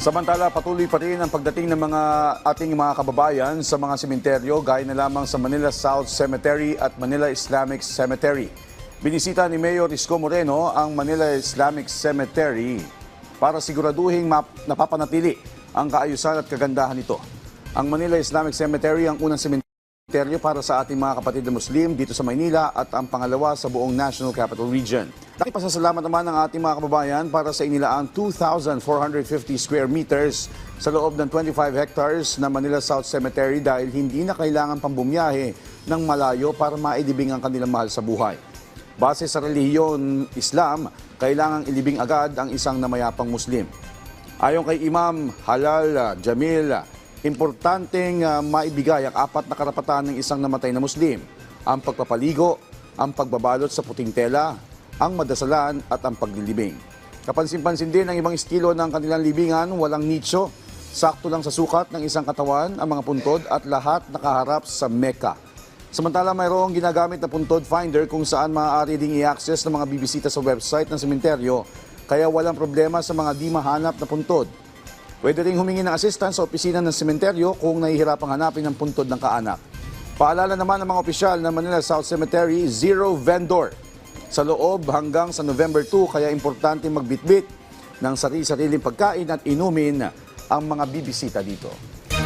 Samantala, patuloy pa rin ang pagdating ng mga ating mga kababayan sa mga sementeryo gaya na lamang sa Manila South Cemetery at Manila Islamic Cemetery. Binisita ni Mayor Isko Moreno ang Manila Islamic Cemetery para siguraduhin napapanatili ang kaayusan at kagandahan nito. Ang Manila Islamic Cemetery ang unang sementeryo para sa ating mga kapatid na Muslim dito sa Maynila at ang pangalawa sa buong National Capital Region. Nakipasasalamat naman ang ating mga kababayan para sa inilaang 2,450 square meters sa loob ng 25 hectares na Manila South Cemetery dahil hindi na kailangan pang bumiyahe ng malayo para mailibing ang kanilang mahal sa buhay. Base sa relihiyon Islam, kailangang ilibing agad ang isang namayapang Muslim. Ayon kay Imam Halal Jamil, importanteng ah, maibigay ang apat na karapatan ng isang namatay na Muslim. Ang pagpapaligo, ang pagbabalot sa puting tela, ang madasalan at ang paglilibing. Kapansin-pansin din ang ibang estilo ng kanilang libingan, walang nicho, sakto lang sa sukat ng isang katawan ang mga puntod at lahat nakaharap sa Mecca. Samantala mayroong ginagamit na puntod finder kung saan maaari ding i-access ng mga bibisita sa website ng sementeryo kaya walang problema sa mga di mahanap na puntod. Pwede ring humingi ng assistance sa opisina ng sementeryo kung nahihirapang hanapin ang puntod ng kaanak. Paalala naman ng mga opisyal ng Manila South Cemetery, zero vendor sa loob hanggang sa November 2 kaya importante magbitbit ng sarili-sariling pagkain at inumin ang mga bibisita dito.